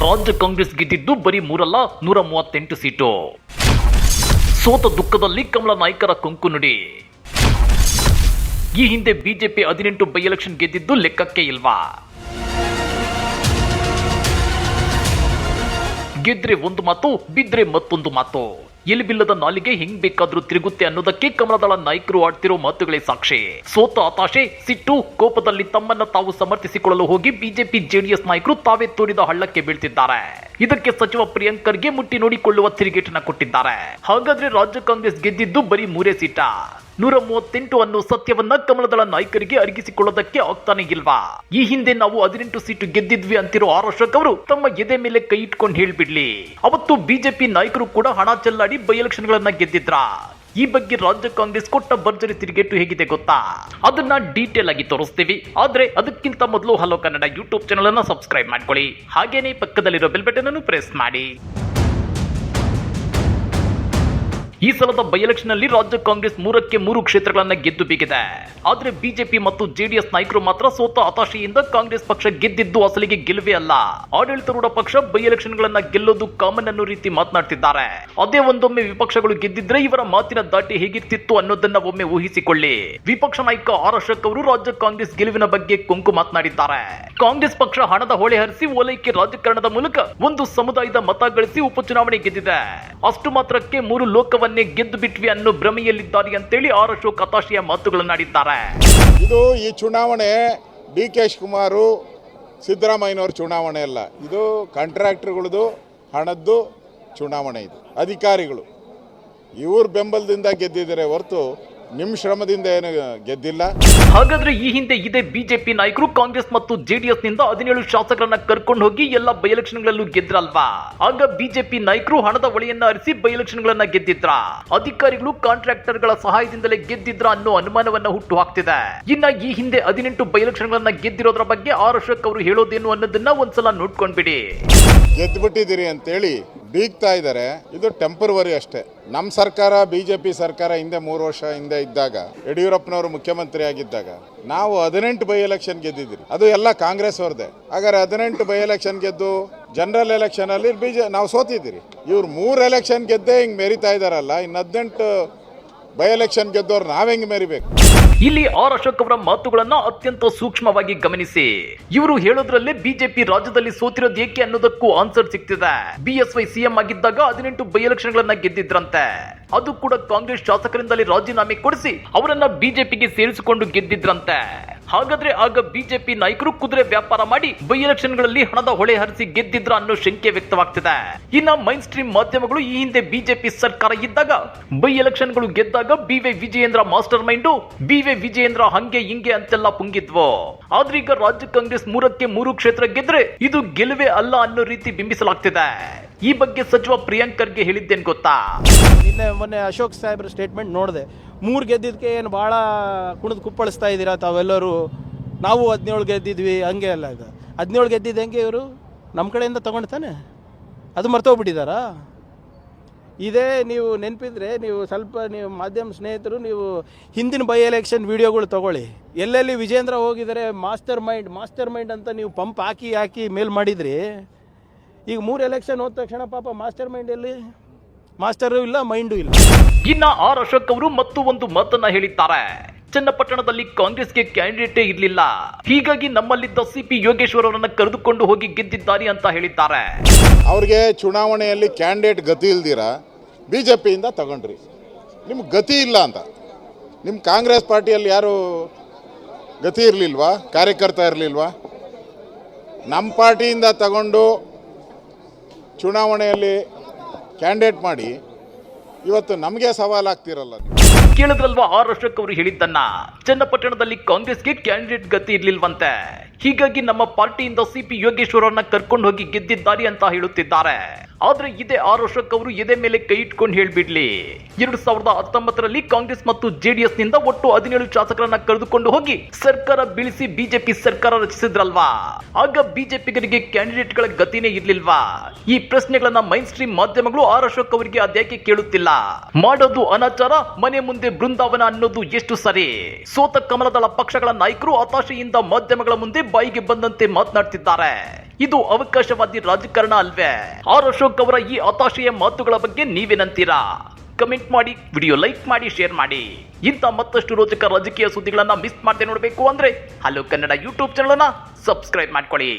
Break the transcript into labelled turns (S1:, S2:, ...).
S1: ರಾಜ್ಯ ಕಾಂಗ್ರೆಸ್ ಗೆದ್ದಿದ್ದು ಬರೀ ಮೂರಲ್ಲ, ನೂರ ಮೂವತ್ತೆಂಟು ಸೀಟು. ಸೋತ ದುಃಖದಲ್ಲಿ ಕಮಲ ನಾಯಕರ ಕೊಂಕು ನುಡಿ. ಈ ಹಿಂದೆ ಬಿಜೆಪಿ ಹದಿನೆಂಟು ಬೈ ಎಲೆಕ್ಷನ್ ಗೆದ್ದಿದ್ದು ಲೆಕ್ಕಕ್ಕೆ ಇಲ್ವಾ? ಗೆದ್ರೆ ಒಂದು ಮಾತು, ಬಿದ್ರೆ ಮತ್ತೊಂದು ಮಾತು. ಎಲ್ಲಿಬಿಲ್ಲದ ನಾಲಿಗೆ ಹೆಂಗ್ ಬೇಕಾದ್ರೂ ತಿರುಗುತ್ತೆ ಅನ್ನೋದಕ್ಕೆ ಕಮಲದಳ ನಾಯಕರು ಆಡ್ತಿರೋ ಮಾತುಗಳೇ ಸಾಕ್ಷಿ. ಸೋತ ಹತಾಶೆ, ಸಿಟ್ಟು, ಕೋಪದಲ್ಲಿ ತಮ್ಮನ್ನ ತಾವು ಸಮರ್ಥಿಸಿಕೊಳ್ಳಲು ಹೋಗಿ ಬಿಜೆಪಿ ಜೆಡಿಎಸ್ ನಾಯಕರು ತಾವೇ ತೋರಿದ ಹಳ್ಳಕ್ಕೆ ಬೀಳ್ತಿದ್ದಾರೆ. ಇದಕ್ಕೆ ಸಚಿವ ಪ್ರಿಯಾಂಕರ್ಗೆ ಮುಟ್ಟಿ ನೋಡಿಕೊಳ್ಳುವ ತಿರುಗೇಟನ ಕೊಟ್ಟಿದ್ದಾರೆ. ಹಾಗಾದ್ರೆ ರಾಜ್ಯ ಕಾಂಗ್ರೆಸ್ ಗೆದ್ದಿದ್ದು ಬರೀ ಮೂರೇ ಸೀಟ? ನೂರ ಮೂವತ್ತೆಂಟು ಅನ್ನೋ ಸತ್ಯವನ್ನ ಕಮಲದಳ ನಾಯಕರಿಗೆ ಅರಗಿಸಿಕೊಳ್ಳೋದಕ್ಕೆ ಆಗ್ತಾನೆ ಇಲ್ವಾ? ಈ ಹಿಂದೆ ನಾವು ಹದಿನೆಂಟು ಸೀಟು ಗೆದ್ದಿದ್ವಿ ಅಂತಿರೋ ಆರ್ ಅಶೋಕ್ ಅವರು ತಮ್ಮ ಎದೆ ಮೇಲೆ ಕೈ ಇಟ್ಕೊಂಡು ಹೇಳ್ಬಿಡ್ಲಿ. ಅವತ್ತು ಬಿಜೆಪಿ ನಾಯಕರು ಕೂಡ ಹಣ ಚೆಲ್ಲಾಡಿ ಬೈ ಎಲೆಕ್ಷನ್ ಗಳನ್ನ ಗೆದ್ದಿದ್ರ? ಈ ಬಗ್ಗೆ ರಾಜ್ಯ ಕಾಂಗ್ರೆಸ್ ಕೊಟ್ಟ ಭರ್ಜರಿ ತಿರುಗೇಟು ಹೇಗಿದೆ ಗೊತ್ತಾ? ಅದನ್ನ ಡೀಟೇಲ್ ಆಗಿ ತೋರಿಸ್ತೀವಿ. ಆದ್ರೆ ಅದಕ್ಕಿಂತ ಮೊದಲು ಹಲೋ ಕನ್ನಡ ಯೂಟ್ಯೂಬ್ ಚಾನಲ್ ಅನ್ನ ಸಬ್ಸ್ಕ್ರೈಬ್ ಮಾಡ್ಕೊಳ್ಳಿ. ಹಾಗೇನೇ ಪಕ್ಕದಲ್ಲಿರೋ ಬೆಲ್ ಬಟನ್ ಅನ್ನು ಪ್ರೆಸ್ ಮಾಡಿ. ಈ ಸಲದ ಬೈ ಎಲೆಕ್ಷನ್ನಲ್ಲಿ ರಾಜ್ಯ ಕಾಂಗ್ರೆಸ್ ಮೂರಕ್ಕೆ ಮೂರು ಕ್ಷೇತ್ರಗಳನ್ನ ಗೆದ್ದು ಬೀಗಿದೆ. ಆದ್ರೆ ಬಿಜೆಪಿ ಮತ್ತು ಜೆಡಿಎಸ್ ನಾಯಕರು ಮಾತ್ರ ಸೋತ ಹತಾಶೆಯಿಂದ ಕಾಂಗ್ರೆಸ್ ಪಕ್ಷ ಗೆದ್ದಿದ್ದು ಅಸಲಿಗೆ ಗೆಲುವೇ ಅಲ್ಲ. ಆಡಳಿತಾರೂಢ ಪಕ್ಷ ಬೈ ಎಲೆಕ್ಷನ್ ಗಳನ್ನ ಗೆಲ್ಲೋದು ಕಾಮನ್ ಅನ್ನೋ ರೀತಿ ಮಾತನಾಡ್ತಿದ್ದಾರೆ. ಅದೇ ಒಂದೊಮ್ಮೆ ವಿಪಕ್ಷಗಳು ಗೆದ್ದಿದ್ರೆ ಇವರ ಮಾತಿನ ದಾಟಿ ಹೇಗಿರ್ತಿತ್ತು ಅನ್ನೋದನ್ನ ಒಮ್ಮೆ ಊಹಿಸಿಕೊಳ್ಳಿ. ವಿಪಕ್ಷ ನಾಯಕ ಆರ್ ಅಶೋಕ್ ಅವರು ರಾಜ್ಯ ಕಾಂಗ್ರೆಸ್ ಗೆಲುವಿನ ಬಗ್ಗೆ ಕುಂಕು ಮಾತನಾಡಿದ್ದಾರೆ. ಕಾಂಗ್ರೆಸ್ ಪಕ್ಷ ಹಣದ ಹೊಳೆ ಹರಿಸಿ ಓಲೈಕೆ ರಾಜಕಾರಣದ ಮೂಲಕ ಒಂದು ಸಮುದಾಯದ ಮತ ಗಳಿಸಿ ಉಪಚುನಾವಣೆ ಗೆದ್ದಿದೆ. ಅಷ್ಟು ಮಾತ್ರಕ್ಕೆ ಮೂರು ಲೋಕವನ್ನೇ ಗೆದ್ದು ಬಿಟ್ವಿ ಅನ್ನೋ ಭ್ರಮೆಯಲ್ಲಿದ್ದಾರೆ ಅಂತೇಳಿ ಆರ್ ಅಶೋಕ್ ಹತಾಶೆಯ ಮಾತುಗಳನ್ನಾಡಿದ್ದಾರೆ.
S2: ಇದು ಈ ಚುನಾವಣೆ ಡಿ ಕೆ ಶಿವಕುಮಾರು, ಸಿದ್ದರಾಮಯ್ಯನವ್ರ ಚುನಾವಣೆ ಅಲ್ಲ. ಇದು ಕಾಂಟ್ರಾಕ್ಟರ್ಗಳದು, ಹಣದ್ದು ಚುನಾವಣೆ ಇದು, ಅಧಿಕಾರಿಗಳು. ಇವ್ರ ಬೆಂಬಲದಿಂದ ಗೆದ್ದಿದ್ದಾರೆ ಹೊರತು ನಿಮ್ಮ ಶ್ರಮದಿಂದ ಏನು ಗೆದ್ದಿಲ್ಲ?
S1: ಹಾಗಾದ್ರೆ ಈ ಹಿಂದೆ ಇದೇ ಬಿಜೆಪಿ ನಾಯಕರು ಕಾಂಗ್ರೆಸ್ ಮತ್ತು ಜೆಡಿಎಸ್ನಿಂದ ಹದಿನೇಳು ಶಾಸಕರನ್ನ ಕರ್ಕೊಂಡು ಹೋಗಿ ಎಲ್ಲ ಬೈ ಎಲೆಕ್ಷನ್ ಗಳಲ್ಲೂ ಗೆದ್ರಲ್ವಾ? ಆಗ ಬಿಜೆಪಿ ನಾಯಕರು ಹಣದ ಒಳೆಯನ್ನ ಹರಿಸಿ ಬೈ ಎಲೆಕ್ಷನ್ ಗಳನ್ನ ಗೆದ್ದಿದ್ರ? ಅಧಿಕಾರಿಗಳು ಕಾಂಟ್ರಾಕ್ಟರ್ಗಳ ಸಹಾಯದಿಂದಲೇ ಗೆದ್ದಿದ್ರ ಅನ್ನೋ ಅನುಮಾನವನ್ನ ಹುಟ್ಟು ಹಾಕ್ತಿದೆ ಇನ್ನ ಈ ಹಿಂದೆ ಹದಿನೆಂಟು ಬೈ ಎಲೆಕ್ಷನ್ ಗಳನ್ನ ಗೆದ್ದಿರೋದ್ರ ಬಗ್ಗೆ ಆರ್ ಅಶೋಕ್ ಅವರು ಹೇಳೋದೇನು ಅನ್ನೋದನ್ನ ಒಂದ್ಸಲ ನೋಡ್ಕೊಂಡ್ಬಿಡಿ.
S2: ಅಂತ ಅಂತೇಳಿ ಬೀಗ್ತಾ ಇದ್ದಾರೆ. ಇದು ಟೆಂಪರ್ವರಿ ಅಷ್ಟೇ. ನಮ್ಮ ಸರ್ಕಾರ ಬಿ ಜೆ ಪಿ ಸರ್ಕಾರ ಹಿಂದೆ ಮೂರು ವರ್ಷ ಹಿಂದೆ ಇದ್ದಾಗ, ಯಡಿಯೂರಪ್ಪನವರು ಮುಖ್ಯಮಂತ್ರಿ ಆಗಿದ್ದಾಗ, ನಾವು ಹದಿನೆಂಟು ಬೈ ಎಲೆಕ್ಷನ್ ಗೆದ್ದಿದ್ರಿ ಅದು ಎಲ್ಲ ಕಾಂಗ್ರೆಸ್ ಅವ್ರದ್ದೇ. ಹಾಗಾದ್ರೆ ಹದಿನೆಂಟು ಬೈ ಎಲೆಕ್ಷನ್ ಗೆದ್ದು ಜನರಲ್ ಎಲೆಕ್ಷನ್ ಅಲ್ಲಿ ಬಿ ಜೆ ನಾವು ಸೋತಿದ್ದೀರಿ. ಇವ್ರು ಮೂರು ಎಲೆಕ್ಷನ್ ಗೆದ್ದೇ ಹಿಂಗೆ ಮೆರಿತಾ ಇದಾರಲ್ಲ ಇನ್ನು ಹದಿನೆಂಟು ಬೈ ಎಲೆಕ್ಷನ್ ಗೆದ್ದವ್ರು ಹೆಂಗ್ ಮೆರಿಬೇಕು?
S1: ಇಲ್ಲಿ ಆರ್ ಅಶೋಕ್ ಅವರ ಮಾತುಗಳನ್ನ ಅತ್ಯಂತ ಸೂಕ್ಷ್ಮವಾಗಿ ಗಮನಿಸಿ. ಇವರು ಹೇಳೋದ್ರಲ್ಲೇ ಬಿಜೆಪಿ ರಾಜ್ಯದಲ್ಲಿ ಸೋತಿರೋದು ಏಕೆ ಅನ್ನೋದಕ್ಕೂ ಆನ್ಸರ್ ಸಿಗ್ತಿದೆ. ಬಿಎಸ್ವೈ ಸಿಎಂ ಆಗಿದ್ದಾಗ ಹದಿನೆಂಟು ಬೈ ಗೆದ್ದಿದ್ರಂತೆ. ಅದು ಕೂಡ ಕಾಂಗ್ರೆಸ್ ಶಾಸಕರಿಂದಲೇ ರಾಜೀನಾಮೆ ಕೊಡಿಸಿ ಅವರನ್ನ ಬಿಜೆಪಿಗೆ ಸೇರಿಸಿಕೊಂಡು ಗೆದ್ದಿದ್ರಂತೆ. ಹಾಗಾದ್ರೆ ಆಗ ಬಿಜೆಪಿ ನಾಯಕರು ಕುದುರೆ ವ್ಯಾಪಾರ ಮಾಡಿ ಬೈ ಎಲೆಕ್ಷನ್ಗಳಲ್ಲಿ ಹಣದ ಹೊಳೆ ಹರಿಸಿ ಗೆದ್ದಿದ್ರ ಅನ್ನೋ ಶಂಕೆ ವ್ಯಕ್ತವಾಗ್ತಿದೆ. ಇನ್ನ ಮೈನ್ ಸ್ಟ್ರೀಮ್ ಮಾಧ್ಯಮಗಳು ಈ ಹಿಂದೆ ಬಿಜೆಪಿ ಸರ್ಕಾರ ಇದ್ದಾಗ ಬೈ ಎಲೆಕ್ಷನ್ಗಳು ಗೆದ್ದಾಗ BY Vijayendra master mind BY Vijayendra ಹಂಗೆ ಹಿಂಗೆ ಅಂತೆಲ್ಲ ಪುಂಗಿದ್ವು. ಆದ್ರೆ ಈಗ ರಾಜ್ಯ ಕಾಂಗ್ರೆಸ್ ಮೂರಕ್ಕೆ ಮೂರು ಕ್ಷೇತ್ರ ಗೆದ್ರೆ ಇದು ಗೆಲುವೆ ಅಲ್ಲ ಅನ್ನೋ ರೀತಿ ಬಿಂಬಿಸಲಾಗ್ತಿದೆ. ಈ ಬಗ್ಗೆ ಸಚಿವ ಪ್ರಿಯಾಂಕರ್ಗೆ ಹೇಳಿದ್ದೇನು ಗೊತ್ತಾ?
S3: ನಿನ್ನೆ ಮೊನ್ನೆ ಅಶೋಕ್ ಸಾಹೇಬ್ರ ಸ್ಟೇಟ್ಮೆಂಟ್ ನೋಡಿದೆ. ಮೂರು ಗೆದ್ದಿದ್ದಕ್ಕೆ ಏನು ಭಾಳ ಕುಣಿದು ಕುಪ್ಪಳಿಸ್ತಾ ಇದ್ದೀರಾ ತಾವೆಲ್ಲರೂ? ನಾವು ಹದಿನೇಳು ಗೆದ್ದಿದ್ವಿ, ಹಂಗೆ ಅಲ್ಲ ಇದು. ಹದಿನೇಳು ಗೆದ್ದಿದ್ದು ಹೆಂಗೆ ಇವರು? ನಮ್ಮ ಕಡೆಯಿಂದ ತಗೊಂಡು ತಾನೆ? ಅದು ಮರ್ತೋಗ್ಬಿಟ್ಟಿದ್ದಾರಾ? ಇದೇ ನೀವು ನೆನಪಿದ್ರೆ ನೀವು ಸ್ವಲ್ಪ ನೀವು ಮಾಧ್ಯಮ ಸ್ನೇಹಿತರು, ನೀವು ಹಿಂದಿನ ಬೈ ಎಲೆಕ್ಷನ್ ವಿಡಿಯೋಗಳು ತಗೊಳ್ಳಿ. ಎಲ್ಲೆಲ್ಲಿ ವಿಜೇಂದ್ರ ಹೋಗಿದರೆ ಮಾಸ್ಟರ್ ಮೈಂಡ್ ಮಾಸ್ಟರ್ ಮೈಂಡ್ ಅಂತ ನೀವು ಪಂಪ್ ಹಾಕಿ ಹಾಕಿ ಮೇಲ್ ಮಾಡಿದ್ರಿ. ಈಗ ಮೂರು ಎಲೆಕ್ಷನ್ ಹೋದ ತಕ್ಷಣ ಪಾಪ ಮಾಸ್ಟರ್ ಮೈಂಡ್ ಎಲ್ಲಿ ಮಾಸ್ಟರು ಇಲ್ಲ ಮೈಂಡು ಇಲ್ಲ.
S1: ಇನ್ನ ಆರ್ ಅಶೋಕ್ ಅವರು ಮತ್ತು ಒಂದು ಮಾತನ್ನ ಹೇಳಿದ್ದಾರೆ. ಚನ್ನಪಟ್ಟಣದಲ್ಲಿ ಕಾಂಗ್ರೆಸ್ಗೆ ಕ್ಯಾಂಡಿಡೇಟೇ ಇರಲಿಲ್ಲ. ಹೀಗಾಗಿ ನಮ್ಮಲ್ಲಿದ್ದ ಸಿಪಿ ಯೋಗೇಶ್ವರ್ ಅವರನ್ನ ಕರೆದುಕೊಂಡು ಹೋಗಿ ಗೆದ್ದಿದ್ದಾರೆ ಅಂತ ಹೇಳಿದ್ದಾರೆ.
S2: ಅವ್ರಿಗೆ ಚುನಾವಣೆಯಲ್ಲಿ ಕ್ಯಾಂಡಿಡೇಟ್ ಗತಿ ಇಲ್ದಿರ? ಬಿ ಜೆ ಪಿಯಿಂದ ತಗೊಂಡ್ರಿ. ನಿಮ್ಗೆ ಗತಿ ಇಲ್ಲ ಅಂತ. ನಿಮ್ಮ ಕಾಂಗ್ರೆಸ್ ಪಾರ್ಟಿಯಲ್ಲಿ ಯಾರು ಗತಿ ಇರಲಿಲ್ವಾ? ಕಾರ್ಯಕರ್ತ ಇರಲಿಲ್ವಾ? ನಮ್ಮ ಪಾರ್ಟಿಯಿಂದ ತಗೊಂಡು ಚುನಾವಣೆಯಲ್ಲಿ ಕ್ಯಾಂಡಿಡೇಟ್ ಮಾಡಿ ಇವತ್ತು ನಮಗೆ ಸವಾಲಾಗ್ತಿರಲ್ಲ
S1: ಕೇಳಿದ್ರಲ್ವಾ ಆರ್ ಅಶೋಕ್ ಅವರು ಹೇಳಿದ್ದನ್ನ? ಚನ್ನಪಟ್ಟಣದಲ್ಲಿ ಕಾಂಗ್ರೆಸ್ಗೆ ಕ್ಯಾಂಡಿಡೇಟ್ ಗತಿ ಇರ್ಲಿಲ್ವಂತೆ. ಹೀಗಾಗಿ ನಮ್ಮ ಪಾರ್ಟಿಯಿಂದ ಸಿಪಿ ಯೋಗೇಶ್ವರನ್ನ ಕರ್ಕೊಂಡು ಹೋಗಿ ಗೆದ್ದಿದ್ದಾರೆ ಅಂತ ಹೇಳುತ್ತಿದ್ದಾರೆ. ಆದ್ರೆ ಇದೇ ಆರ್ ಅಶೋಕ್ ಅವರು ಎದೆ ಮೇಲೆ ಕೈ ಇಟ್ಕೊಂಡು ಹೇಳ್ಬಿಡ್ಲಿ. ಎರಡ್ ಸಾವಿರದ ಹತ್ತೊಂಬತ್ತರಲ್ಲಿ ಕಾಂಗ್ರೆಸ್ ಮತ್ತು ಜೆಡಿಎಸ್ನಿಂದ ಒಟ್ಟು ಹದಿನೇಳು ಶಾಸಕರನ್ನ ಕರೆದುಕೊಂಡು ಹೋಗಿ ಸರ್ಕಾರ ಬೀಳಿಸಿ ಬಿಜೆಪಿ ಸರ್ಕಾರ ರಚಿಸಿದ್ರಲ್ವಾ? ಆಗ ಬಿಜೆಪಿಗರಿಗೆ ಕ್ಯಾಂಡಿಡೇಟ್ಗಳ ಗತಿನೇ ಇರ್ಲಿಲ್ವಾ? ಈ ಪ್ರಶ್ನೆಗಳನ್ನ ಮೈನ್ ಸ್ಟ್ರೀಮ್ ಮಾಧ್ಯಮಗಳು ಆರ್ ಅಶೋಕ್ ಅವರಿಗೆ ಅದ್ಯಾಕೆ ಕೇಳುತ್ತಿಲ್ಲ? ಮಾಡೋದು ಅನಾಚಾರ, ಮನೆ ಮುಂದೆ ಬೃಂದಾವನ ಅನ್ನೋದು ಎಷ್ಟು ಸರಿ? ಸೋತ ಕಮಲದಳ ಪಕ್ಷಗಳ ನಾಯಕರು ಹತಾಶೆಯಿಂದ ಮಾಧ್ಯಮಗಳ ಮುಂದೆ ಬಾಯಿಗೆ ಬಂದಂತೆ ಮಾತನಾಡ್ತಿದ್ದಾರೆ. ಇದು ಅವಕಾಶವಾದಿ ರಾಜಕಾರಣ ಅಲ್ವೇ? ಆರ್ ಅಶೋಕ್ ಅವರ ಈ ಹತಾಶೆಯ ಮಾತುಗಳ ಬಗ್ಗೆ ನೀವೇನಂತೀರಾ ಕಮೆಂಟ್ ಮಾಡಿ, ವಿಡಿಯೋ ಲೈಕ್ ಮಾಡಿ, ಶೇರ್ ಮಾಡಿ. ಇಂಥ ಮತ್ತಷ್ಟು ರೋಚಕ ರಾಜಕೀಯ ಸುದ್ದಿಗಳನ್ನ ಮಿಸ್ ಮಾಡದೆ ನೋಡಬೇಕು ಅಂದ್ರೆ hello Kannada YouTube channel subscribe ಮಾಡ್ಕೊಳ್ಳಿ.